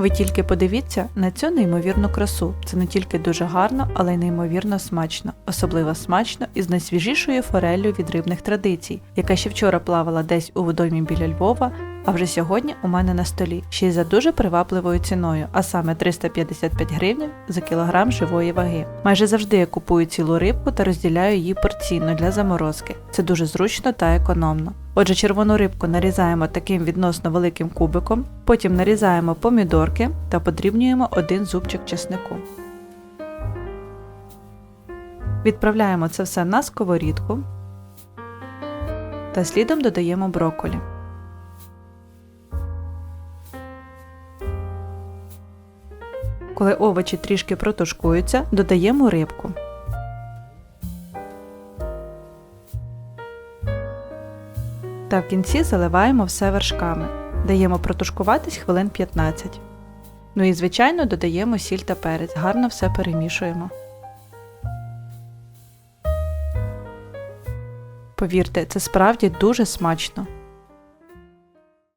Ви тільки подивіться на цю неймовірну красу. Це не тільки дуже гарно, але й неймовірно смачно. Особливо смачно із найсвіжішою фореллю від рибних традицій, яка ще вчора плавала десь у водоймі біля Львова, а вже сьогодні у мене на столі, ще й за дуже привабливою ціною, а саме 355 гривень за кілограм живої ваги. Майже завжди я купую цілу рибку та розділяю її порційно для заморозки. Це дуже зручно та економно. Отже, червону рибку нарізаємо таким відносно великим кубиком, потім нарізаємо помідорки та подрібнюємо один зубчик чеснику. Відправляємо це все на сковорідку та слідом додаємо брокколі. Коли овочі трішки протушкуються, додаємо рибку. Та в кінці заливаємо все вершками. Даємо протушкуватись хвилин 15. Ну і звичайно додаємо сіль та перець, гарно все перемішуємо. Повірте, це справді дуже смачно.